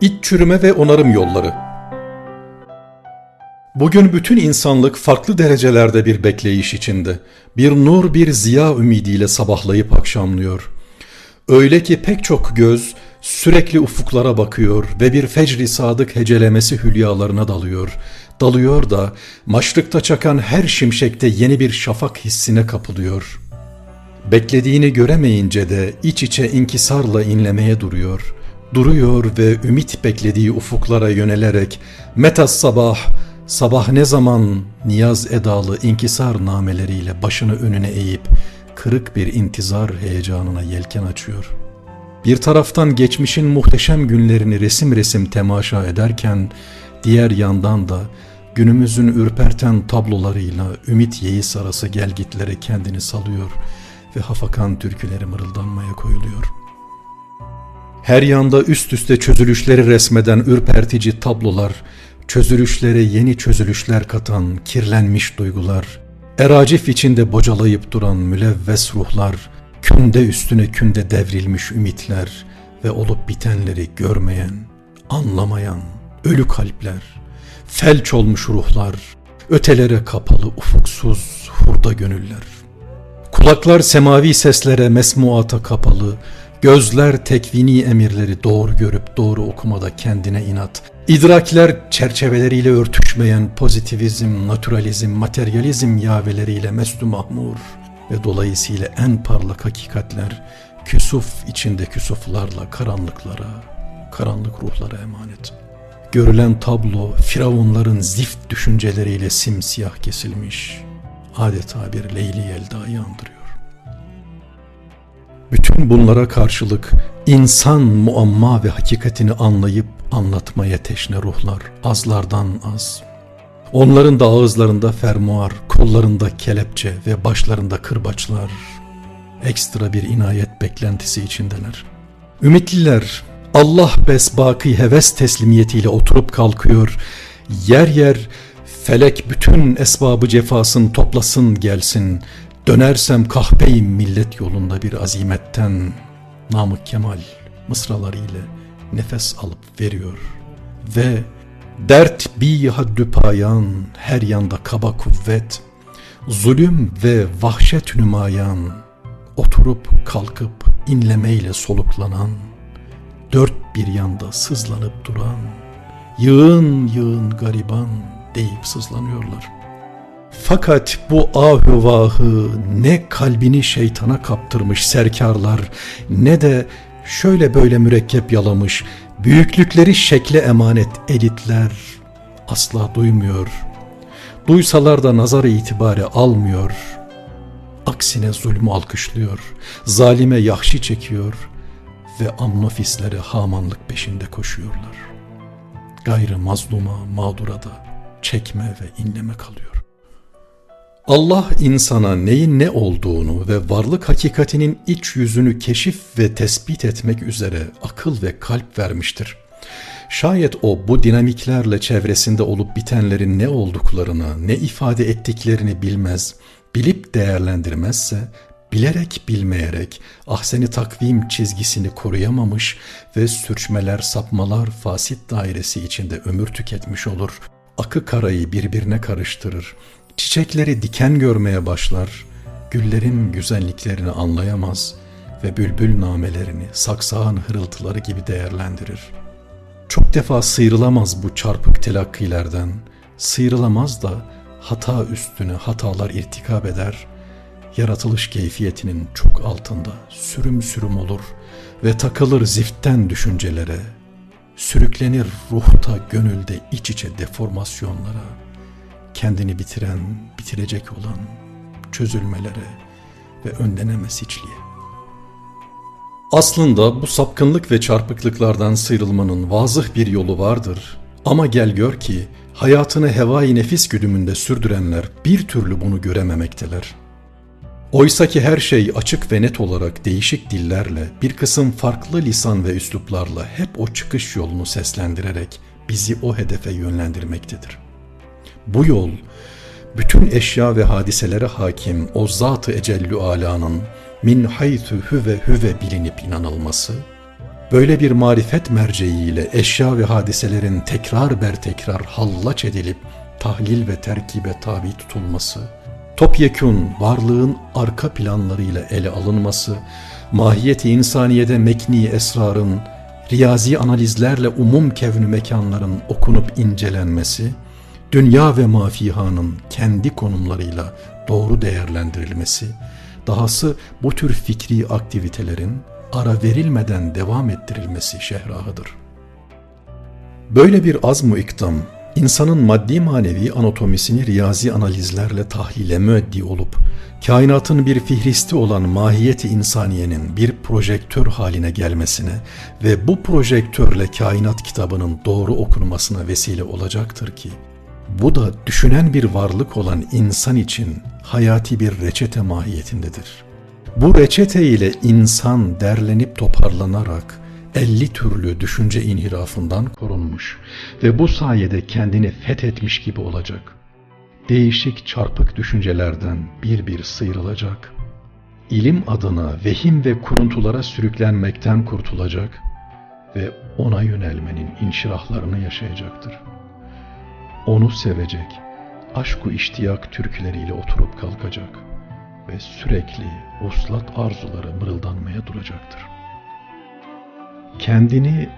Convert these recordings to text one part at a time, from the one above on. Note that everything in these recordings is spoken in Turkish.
İç çürüme ve onarım yolları. Bugün bütün insanlık farklı derecelerde bir bekleyiş içinde. Bir nur bir ziya ümidiyle sabahlayıp akşamlıyor. Öyle ki pek çok göz sürekli ufuklara bakıyor ve bir fecri sadık hecelemesi hülyalarına dalıyor. Dalıyor da maşrıkta çakan her şimşekte yeni bir şafak hissine kapılıyor. Beklediğini göremeyince de iç içe inkisarla inlemeye duruyor. Duruyor ve ümit beklediği ufuklara yönelerek metas sabah, sabah ne zaman niyaz edalı inkisar nameleriyle başını önüne eğip kırık bir intizar heyecanına yelken açıyor. Bir taraftan geçmişin muhteşem günlerini resim resim temaşa ederken diğer yandan da günümüzün ürperten tablolarıyla ümit yeğis arası gelgitlere kendini salıyor ve hafakan türküleri mırıldanmaya koyuluyor. Her yanda üst üste çözülüşleri resmeden ürpertici tablolar, çözülüşlere yeni çözülüşler katan kirlenmiş duygular, eracif içinde bocalayıp duran mülevves ruhlar, künde üstüne künde devrilmiş ümitler ve olup bitenleri görmeyen, anlamayan, ölü kalpler, felç olmuş ruhlar, ötelere kapalı ufuksuz hurda gönüller. Kulaklar semavi seslere mesmuata kapalı, gözler tekvini emirleri doğru görüp doğru okumada kendine inat, idrakler çerçeveleriyle örtüşmeyen pozitivizm, naturalizm, materyalizm yaveleriyle meslu mahmur ve dolayısıyla en parlak hakikatler küsuf içinde küsuflarla karanlıklara, karanlık ruhlara emanet. Görülen tablo firavunların zift düşünceleriyle simsiyah kesilmiş, adeta bir Leyli Yelda'yı andırıyor. Bütün bunlara karşılık insan muamma ve hakikatini anlayıp anlatmaya teşne ruhlar azlardan az. Onların da ağızlarında fermuar, kollarında kelepçe ve başlarında kırbaçlar. Ekstra bir inayet beklentisi içindeler. Ümitliler Allah besbaki heves teslimiyetiyle oturup kalkıyor. Yer yer felek bütün esbabı cefasın toplasın gelsin. Dönersem kahpeyim millet yolunda bir azimetten. Namık Kemal mısralarıyla nefes alıp veriyor. Ve dert bi haddü payan her yanda kaba kuvvet. Zulüm ve vahşet nümayan oturup kalkıp inlemeyle soluklanan dört bir yanda sızlanıp duran, yığın yığın gariban deyip sızlanıyorlar. Fakat bu ahuvahı ne kalbini şeytana kaptırmış serkarlar ne de şöyle böyle mürekkep yalamış büyüklükleri şekle emanet elitler asla duymuyor. Duysalar da nazara itibare almıyor. Aksine zulmü alkışlıyor, zalime yahşi çekiyor.'' ve amnofislere hamanlık peşinde koşuyorlar. Gayrı mazluma, mağdura da çekme ve inleme kalıyor. Allah insana neyin ne olduğunu ve varlık hakikatinin iç yüzünü keşif ve tespit etmek üzere akıl ve kalp vermiştir. Şayet o bu dinamiklerle çevresinde olup bitenlerin ne olduklarını, ne ifade ettiklerini bilmez, bilip değerlendirmezse bilerek bilmeyerek ahseni takvim çizgisini koruyamamış ve sürçmeler sapmalar fasit dairesi içinde ömür tüketmiş olur. Akı karayı birbirine karıştırır. Çiçekleri diken görmeye başlar. Güllerin güzelliklerini anlayamaz ve bülbül namelerini saksağın hırıltıları gibi değerlendirir. Çok defa sıyrılamaz bu çarpık telakkilerden. Sıyrılamaz da hata üstüne hatalar irtikap eder.'' yaratılış keyfiyetinin çok altında sürüm sürüm olur ve takılır ziftten düşüncelere, sürüklenir ruhta gönülde iç içe deformasyonlara, kendini bitiren, bitirecek olan çözülmelere ve önlenemez hiçliğe. Aslında bu sapkınlık ve çarpıklıklardan sıyrılmanın vazıh bir yolu vardır. Ama gel gör ki hayatını hevai nefis güdümünde sürdürenler bir türlü bunu görememekteler.'' Oysa ki her şey açık ve net olarak değişik dillerle, bir kısım farklı lisan ve üsluplarla hep o çıkış yolunu seslendirerek bizi o hedefe yönlendirmektedir. Bu yol, bütün eşya ve hadiselere hakim o zat-ı ecellü alanın min haythu hüve hüve bilinip inanılması Böyle bir marifet merceğiyle eşya ve hadiselerin tekrar ber tekrar hallaç edilip tahlil ve terkibe tabi tutulması, topyekun varlığın arka planlarıyla ele alınması, mahiyeti insaniyede mekni esrarın, riyazi analizlerle umum kevnü mekanların okunup incelenmesi, dünya ve mafihanın kendi konumlarıyla doğru değerlendirilmesi, dahası bu tür fikri aktivitelerin ara verilmeden devam ettirilmesi şehrahıdır. Böyle bir azm-ı ikdam, insanın maddi manevi anatomisini riyazi analizlerle tahlile müeddi olup, kainatın bir fihristi olan mahiyeti insaniyenin bir projektör haline gelmesine ve bu projektörle kainat kitabının doğru okunmasına vesile olacaktır ki, bu da düşünen bir varlık olan insan için hayati bir reçete mahiyetindedir. Bu reçete ile insan derlenip toparlanarak 50 türlü düşünce inhirafından korunmuş ve bu sayede kendini fethetmiş gibi olacak. Değişik çarpık düşüncelerden bir bir sıyrılacak. İlim adına vehim ve kuruntulara sürüklenmekten kurtulacak ve ona yönelmenin inşirahlarını yaşayacaktır. Onu sevecek, aşku iştiyak türküleriyle oturup kalkacak ve sürekli vuslat arzuları mırıldanmaya duracaktır. Kendini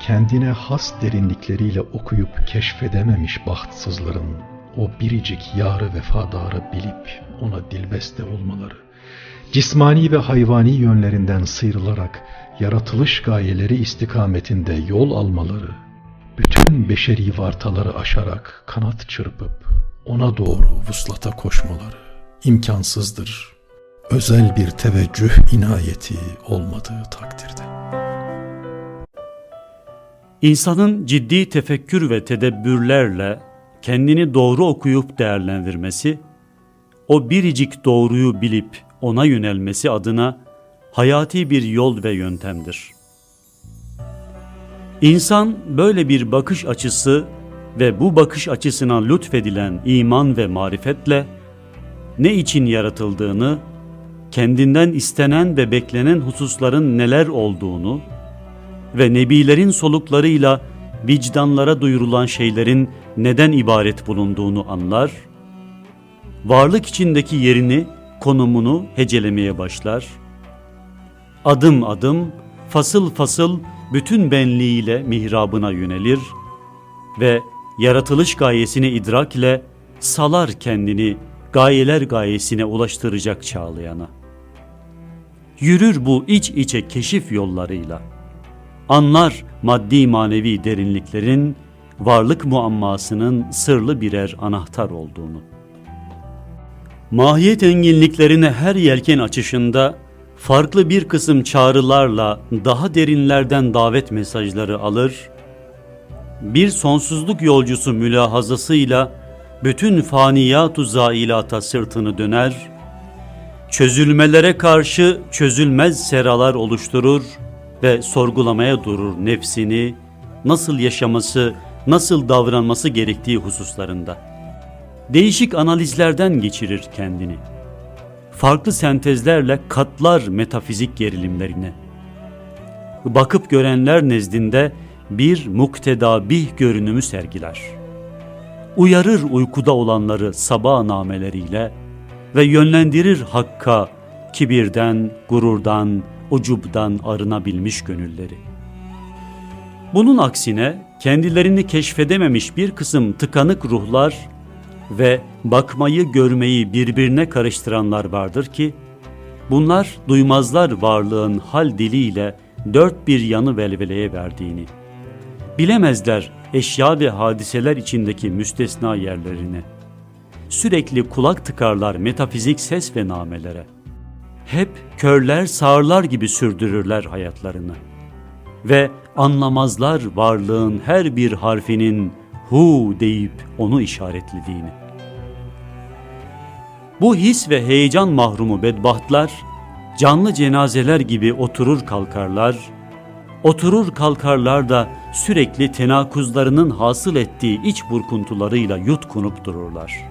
kendine has derinlikleriyle okuyup keşfedememiş bahtsızların o biricik yarı vefadarı bilip ona dilbeste olmaları, cismani ve hayvani yönlerinden sıyrılarak yaratılış gayeleri istikametinde yol almaları, bütün beşeri vartaları aşarak kanat çırpıp ona doğru vuslata koşmaları imkansızdır. Özel bir teveccüh inayeti olmadığı takdirde. İnsanın ciddi tefekkür ve tedebbürlerle kendini doğru okuyup değerlendirmesi, o biricik doğruyu bilip ona yönelmesi adına hayati bir yol ve yöntemdir. İnsan böyle bir bakış açısı ve bu bakış açısına lütfedilen iman ve marifetle ne için yaratıldığını, kendinden istenen ve beklenen hususların neler olduğunu ve nebilerin soluklarıyla vicdanlara duyurulan şeylerin neden ibaret bulunduğunu anlar, varlık içindeki yerini, konumunu hecelemeye başlar, adım adım, fasıl fasıl bütün benliğiyle mihrabına yönelir ve yaratılış gayesini idrak ile salar kendini gayeler gayesine ulaştıracak çağlayana. Yürür bu iç içe keşif yollarıyla. Anlar maddi manevi derinliklerin varlık muammasının sırlı birer anahtar olduğunu. Mahiyet enginliklerine her yelken açışında farklı bir kısım çağrılarla daha derinlerden davet mesajları alır, bir sonsuzluk yolcusu mülahazasıyla bütün faniyatu zailata sırtını döner, çözülmelere karşı çözülmez seralar oluşturur ve sorgulamaya durur nefsini, nasıl yaşaması, nasıl davranması gerektiği hususlarında. Değişik analizlerden geçirir kendini. Farklı sentezlerle katlar metafizik gerilimlerine. Bakıp görenler nezdinde bir muktedabih görünümü sergiler.'' uyarır uykuda olanları sabah nameleriyle ve yönlendirir hakka, kibirden, gururdan, ucubdan arınabilmiş gönülleri. Bunun aksine kendilerini keşfedememiş bir kısım tıkanık ruhlar ve bakmayı görmeyi birbirine karıştıranlar vardır ki, bunlar duymazlar varlığın hal diliyle dört bir yanı velveleye verdiğini. Bilemezler eşya ve hadiseler içindeki müstesna yerlerine. Sürekli kulak tıkarlar metafizik ses ve namelere. Hep körler sağırlar gibi sürdürürler hayatlarını. Ve anlamazlar varlığın her bir harfinin hu deyip onu işaretlediğini. Bu his ve heyecan mahrumu bedbahtlar, canlı cenazeler gibi oturur kalkarlar, Oturur kalkarlar da sürekli tenakuzlarının hasıl ettiği iç burkuntularıyla yutkunup dururlar.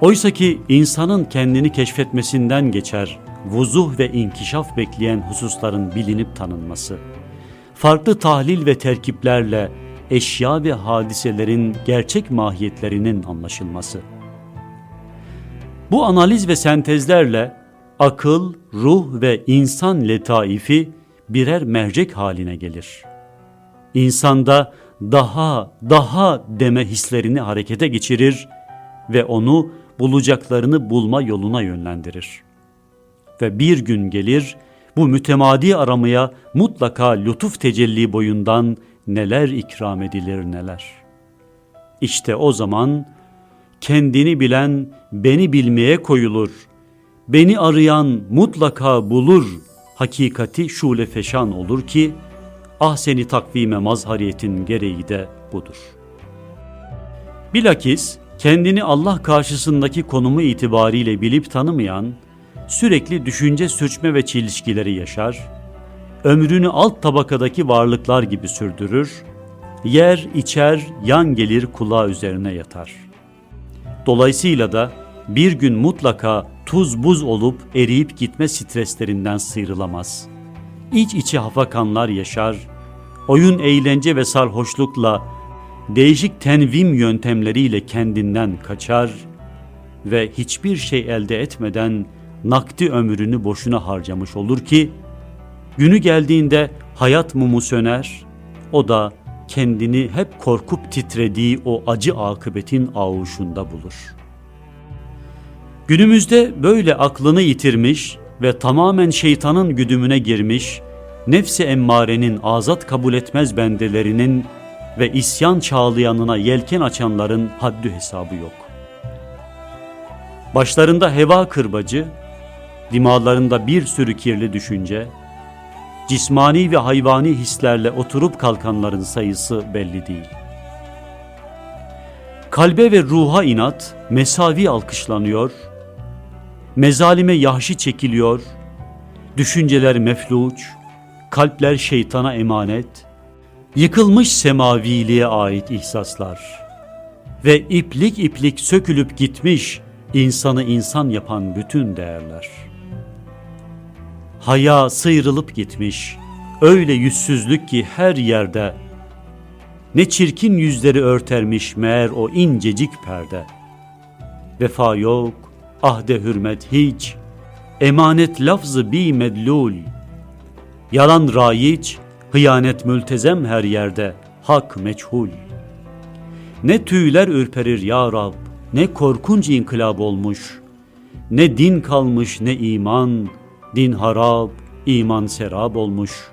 Oysa ki insanın kendini keşfetmesinden geçer vuzuh ve inkişaf bekleyen hususların bilinip tanınması, farklı tahlil ve terkiplerle eşya ve hadiselerin gerçek mahiyetlerinin anlaşılması. Bu analiz ve sentezlerle akıl, ruh ve insan letaifi birer mercek haline gelir. İnsanda daha, daha deme hislerini harekete geçirir ve onu bulacaklarını bulma yoluna yönlendirir. Ve bir gün gelir, bu mütemadi aramaya mutlaka lütuf tecelli boyundan neler ikram edilir neler. İşte o zaman kendini bilen beni bilmeye koyulur. Beni arayan mutlaka bulur. Hakikati şule feşan olur ki ahseni takvime mazhariyetin gereği de budur. Bilakis kendini Allah karşısındaki konumu itibariyle bilip tanımayan, sürekli düşünce sürçme ve çelişkileri yaşar, ömrünü alt tabakadaki varlıklar gibi sürdürür, yer, içer, yan gelir kulağı üzerine yatar. Dolayısıyla da bir gün mutlaka tuz buz olup eriyip gitme streslerinden sıyrılamaz. İç içe hafakanlar yaşar, oyun eğlence ve sarhoşlukla değişik tenvim yöntemleriyle kendinden kaçar ve hiçbir şey elde etmeden nakdi ömrünü boşuna harcamış olur ki günü geldiğinde hayat mumu söner, o da kendini hep korkup titrediği o acı akıbetin ağuşunda bulur. Günümüzde böyle aklını yitirmiş ve tamamen şeytanın güdümüne girmiş, nefsi emmarenin azat kabul etmez bendelerinin ve isyan çağlayanına yelken açanların haddü hesabı yok. Başlarında heva kırbacı, dimalarında bir sürü kirli düşünce, cismani ve hayvani hislerle oturup kalkanların sayısı belli değil. Kalbe ve ruha inat, mesavi alkışlanıyor, mezalime yahşi çekiliyor, düşünceler mefluç, kalpler şeytana emanet, yıkılmış semaviliğe ait ihsaslar ve iplik iplik sökülüp gitmiş insanı insan yapan bütün değerler. Haya sıyrılıp gitmiş, öyle yüzsüzlük ki her yerde, ne çirkin yüzleri örtermiş meğer o incecik perde. Vefa yok, ahde hürmet hiç, emanet lafzı bi medlul, yalan rayiç, hıyanet mültezem her yerde, hak meçhul. Ne tüyler ürperir ya Rab, ne korkunç inkılap olmuş, ne din kalmış ne iman, din harap, iman serap olmuş.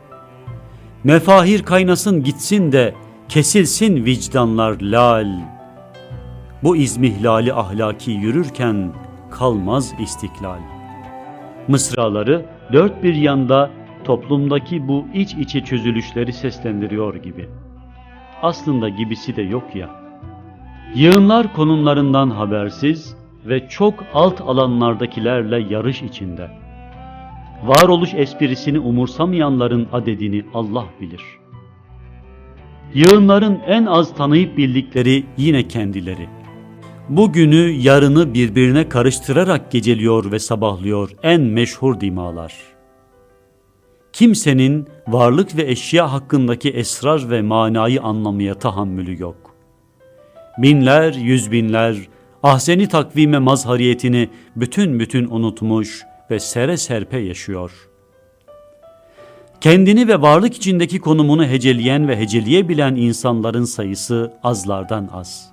Mefahir kaynasın gitsin de kesilsin vicdanlar lal. Bu izmihlali ahlaki yürürken kalmaz istiklal. Mısraları dört bir yanda toplumdaki bu iç içe çözülüşleri seslendiriyor gibi. Aslında gibisi de yok ya. Yığınlar konumlarından habersiz ve çok alt alanlardakilerle yarış içinde. Varoluş esprisini umursamayanların adedini Allah bilir. Yığınların en az tanıyıp bildikleri yine kendileri. Bugünü yarını birbirine karıştırarak geceliyor ve sabahlıyor en meşhur dimalar. Kimsenin varlık ve eşya hakkındaki esrar ve manayı anlamaya tahammülü yok. Binler, yüz binler, ahseni takvime mazhariyetini bütün bütün unutmuş ve sere serpe yaşıyor. Kendini ve varlık içindeki konumunu heceleyen ve heceleyebilen insanların sayısı azlardan az.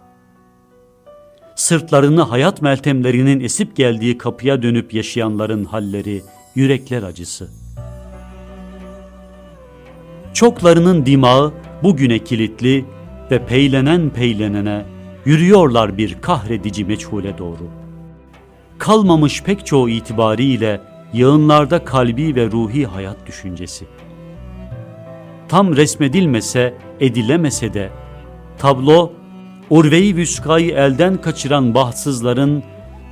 Sırtlarını hayat meltemlerinin esip geldiği kapıya dönüp yaşayanların halleri yürekler acısı. Çoklarının dimağı bugüne kilitli ve peylenen peylenene yürüyorlar bir kahredici meçhule doğru. Kalmamış pek çoğu itibariyle yağınlarda kalbi ve ruhi hayat düşüncesi. Tam resmedilmese, edilemese de tablo urve-i vüskayı elden kaçıran bahtsızların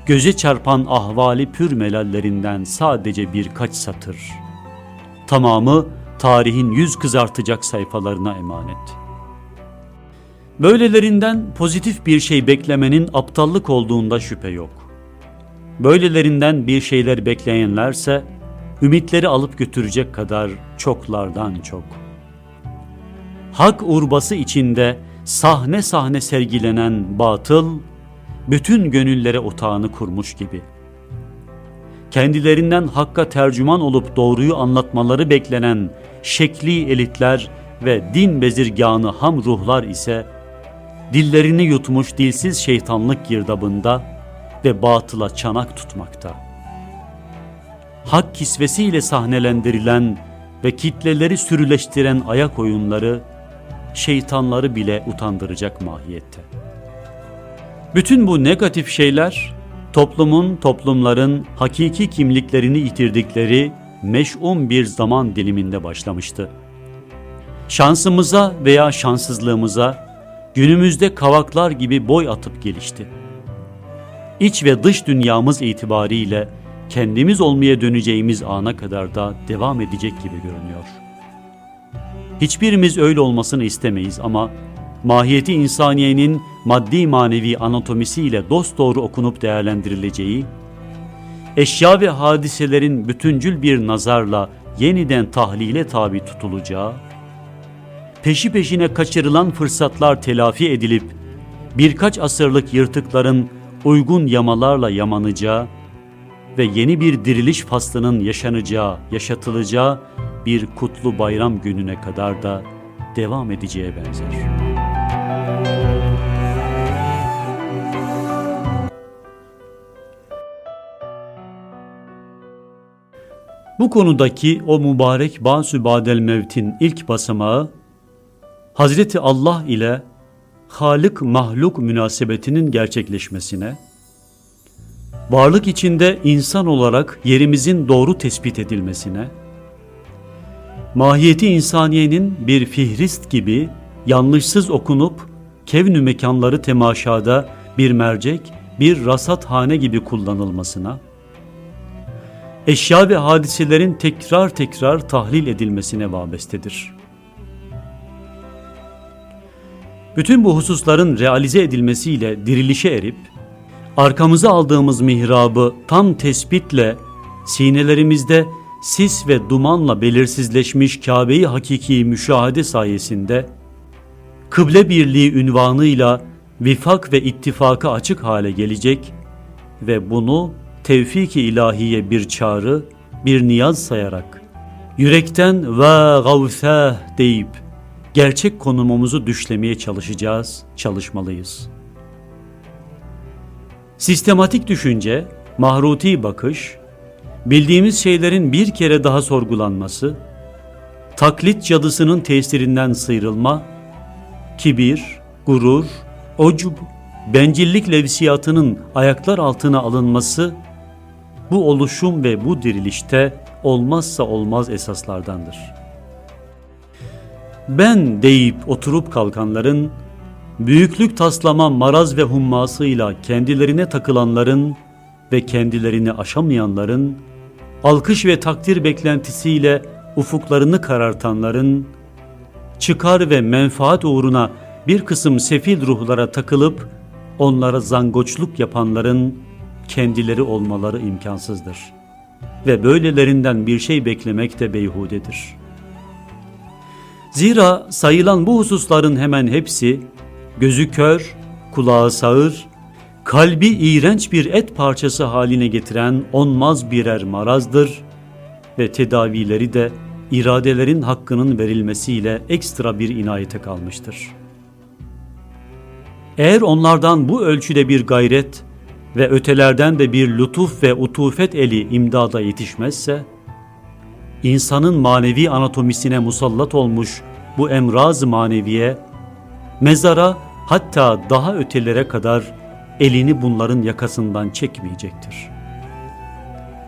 göze çarpan ahvali pür melallerinden sadece birkaç satır. Tamamı tarihin yüz kızartacak sayfalarına emanet. Böylelerinden pozitif bir şey beklemenin aptallık olduğunda şüphe yok. Böylelerinden bir şeyler bekleyenlerse, ümitleri alıp götürecek kadar çoklardan çok. Hak urbası içinde sahne sahne sergilenen batıl, bütün gönüllere otağını kurmuş gibi. Kendilerinden hakka tercüman olup doğruyu anlatmaları beklenen şekli elitler ve din bezirganı ham ruhlar ise dillerini yutmuş dilsiz şeytanlık girdabında ve batıla çanak tutmakta. Hak kisvesiyle sahnelendirilen ve kitleleri sürüleştiren ayak oyunları şeytanları bile utandıracak mahiyette. Bütün bu negatif şeyler toplumun, toplumların hakiki kimliklerini yitirdikleri meş'um bir zaman diliminde başlamıştı. Şansımıza veya şanssızlığımıza günümüzde kavaklar gibi boy atıp gelişti. İç ve dış dünyamız itibariyle kendimiz olmaya döneceğimiz ana kadar da devam edecek gibi görünüyor. Hiçbirimiz öyle olmasını istemeyiz ama mahiyeti insaniyenin maddi manevi anatomisiyle dosdoğru okunup değerlendirileceği, eşya ve hadiselerin bütüncül bir nazarla yeniden tahlile tabi tutulacağı, peşi peşine kaçırılan fırsatlar telafi edilip birkaç asırlık yırtıkların uygun yamalarla yamanacağı ve yeni bir diriliş faslının yaşanacağı, yaşatılacağı bir kutlu bayram gününe kadar da devam edeceğe benzer. Bu konudaki o mübarek Basü Badel Mevt'in ilk basamağı Hazreti Allah ile Halık mahluk münasebetinin gerçekleşmesine, varlık içinde insan olarak yerimizin doğru tespit edilmesine, mahiyeti insaniyenin bir fihrist gibi yanlışsız okunup kevnü mekanları temaşada bir mercek, bir rasathane gibi kullanılmasına, eşya ve hadiselerin tekrar tekrar tahlil edilmesine vabestedir. Bütün bu hususların realize edilmesiyle dirilişe erip, arkamıza aldığımız mihrabı tam tespitle sinelerimizde sis ve dumanla belirsizleşmiş Kabe'yi hakiki müşahede sayesinde kıble birliği ünvanıyla vifak ve ittifaka açık hale gelecek ve bunu tevfik-i ilahiye bir çağrı, bir niyaz sayarak yürekten ve gavseh deyip gerçek konumumuzu düşlemeye çalışacağız, çalışmalıyız. Sistematik düşünce, mahruti bakış, bildiğimiz şeylerin bir kere daha sorgulanması, taklit cadısının tesirinden sıyrılma, kibir, gurur, ocub, bencillik levsiyatının ayaklar altına alınması, bu oluşum ve bu dirilişte olmazsa olmaz esaslardandır. Ben deyip oturup kalkanların, büyüklük taslama maraz ve hummasıyla kendilerine takılanların ve kendilerini aşamayanların, alkış ve takdir beklentisiyle ufuklarını karartanların, çıkar ve menfaat uğruna bir kısım sefil ruhlara takılıp onlara zangoçluk yapanların kendileri olmaları imkansızdır. Ve böylelerinden bir şey beklemek de beyhudedir. Zira sayılan bu hususların hemen hepsi gözü kör, kulağı sağır, kalbi iğrenç bir et parçası haline getiren onmaz birer marazdır ve tedavileri de iradelerin hakkının verilmesiyle ekstra bir inayete kalmıştır. Eğer onlardan bu ölçüde bir gayret ve ötelerden de bir lütuf ve utufet eli imdada yetişmezse, insanın manevi anatomisine musallat olmuş bu emraz maneviye, mezara hatta daha ötelere kadar elini bunların yakasından çekmeyecektir.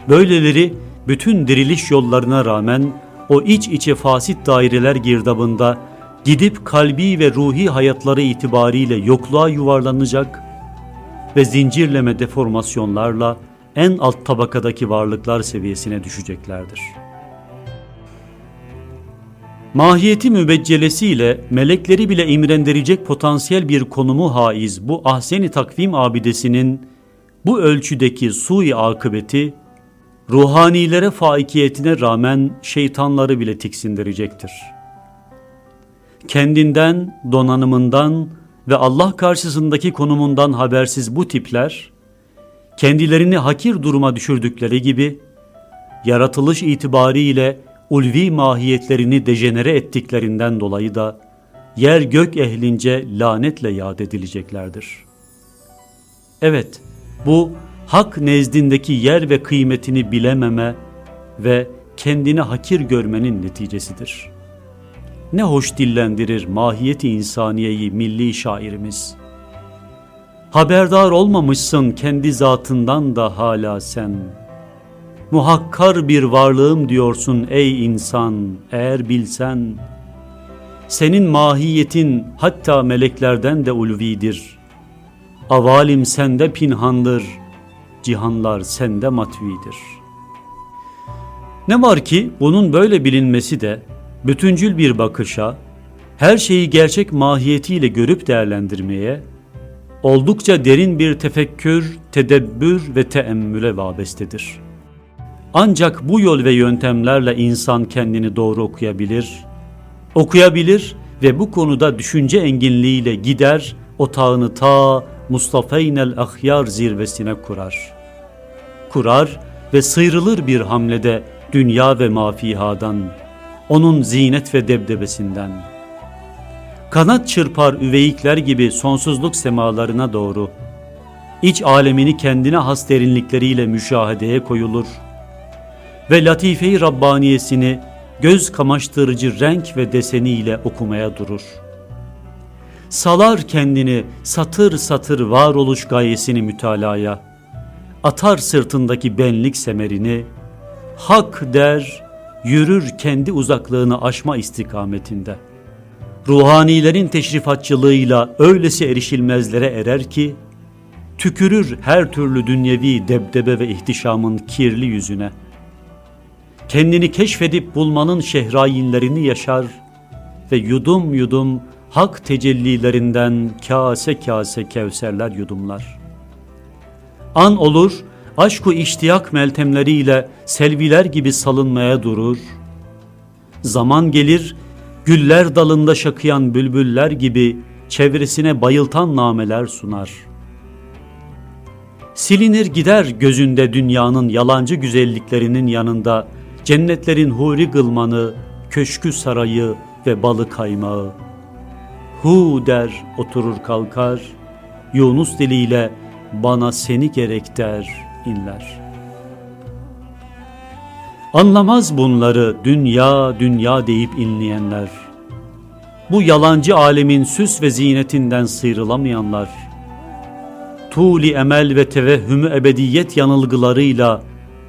Böyleleri bütün diriliş yollarına rağmen o iç içe fasit daireler girdabında gidip kalbi ve ruhi hayatları itibariyle yokluğa yuvarlanacak ve zincirleme deformasyonlarla en alt tabakadaki varlıklar seviyesine düşeceklerdir. Mahiyeti mübeccelesiyle melekleri bile imrendirecek potansiyel bir konumu haiz bu ahseni takvim abidesinin bu ölçüdeki sui akıbeti ruhanilere faikiyetine rağmen şeytanları bile tiksindirecektir. Kendinden, donanımından ve Allah karşısındaki konumundan habersiz bu tipler, kendilerini hakir duruma düşürdükleri gibi, yaratılış itibariyle ulvi mahiyetlerini dejenere ettiklerinden dolayı da, yer gök ehlince lanetle yad edileceklerdir. Evet, bu hak nezdindeki yer ve kıymetini bilememe ve kendini hakir görmenin neticesidir. Ne hoş dillendirir mahiyeti insaniyeyi milli şairimiz. Haberdar olmamışsın kendi zatından da hala sen. Muhakkar bir varlığım diyorsun ey insan eğer bilsen. Senin mahiyetin hatta meleklerden de ulvidir. Avalim sende pinhandır, cihanlar sende matvidir. Ne var ki bunun böyle bilinmesi de bütüncül bir bakışa, her şeyi gerçek mahiyetiyle görüp değerlendirmeye, oldukça derin bir tefekkür, tedebbür ve teemmüle vabestedir. Ancak bu yol ve yöntemlerle insan kendini doğru okuyabilir, okuyabilir ve bu konuda düşünce enginliğiyle gider, otağını ta Mustafeynel Ahyar zirvesine kurar. Kurar ve sıyrılır bir hamlede dünya ve mafihadan, onun zinet ve debdebesinden. Kanat çırpar üveyikler gibi sonsuzluk semalarına doğru. İç alemini kendine has derinlikleriyle müşahedeye koyulur ve latife-i Rabbaniyesini göz kamaştırıcı renk ve deseniyle okumaya durur. Salar kendini satır satır varoluş gayesini mütalaya, atar sırtındaki benlik semerini, hak der, yürür kendi uzaklığını aşma istikametinde. Ruhanilerin teşrifatçılığıyla öylesi erişilmezlere erer ki, tükürür her türlü dünyevi debdebe ve ihtişamın kirli yüzüne. Kendini keşfedip bulmanın şehrayinlerini yaşar ve yudum yudum hak tecellilerinden kase kase kevserler yudumlar. An olur, aşku iştiyak meltemleriyle selviler gibi salınmaya durur. Zaman gelir, güller dalında şakıyan bülbüller gibi çevresine bayıltan nameler sunar. Silinir gider gözünde dünyanın yalancı güzelliklerinin yanında cennetlerin huri gılmanı, köşkü sarayı ve balı kaymağı. Hu der oturur kalkar, Yunus diliyle bana seni gerek der inler. Anlamaz bunları dünya dünya deyip inleyenler. Bu yalancı alemin süs ve zinetinden sıyrılamayanlar. Tuli emel ve tevehhümü ebediyet yanılgılarıyla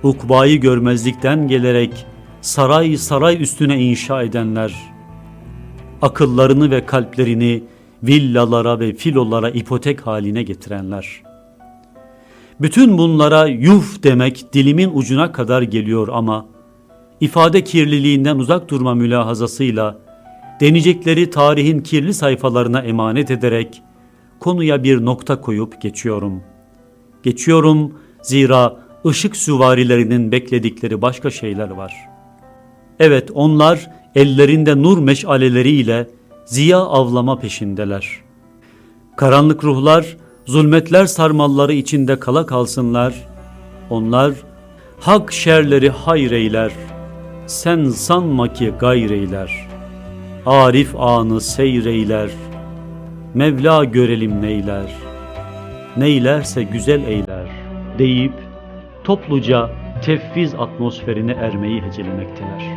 ukbayı görmezlikten gelerek saray saray üstüne inşa edenler.'' akıllarını ve kalplerini villalara ve filolara ipotek haline getirenler. Bütün bunlara yuf demek dilimin ucuna kadar geliyor ama ifade kirliliğinden uzak durma mülahazasıyla deneyecekleri tarihin kirli sayfalarına emanet ederek konuya bir nokta koyup geçiyorum. Geçiyorum zira ışık süvarilerinin bekledikleri başka şeyler var. Evet onlar ellerinde nur meşaleleriyle ziya avlama peşindeler. Karanlık ruhlar, zulmetler sarmalları içinde kala kalsınlar. Onlar hak şerleri hayreyler. Sen sanma ki gayreyler. Arif anı seyreyler. Mevla görelim neyler. Neylerse güzel eyler deyip topluca tefviz atmosferine ermeyi hecelemekteler.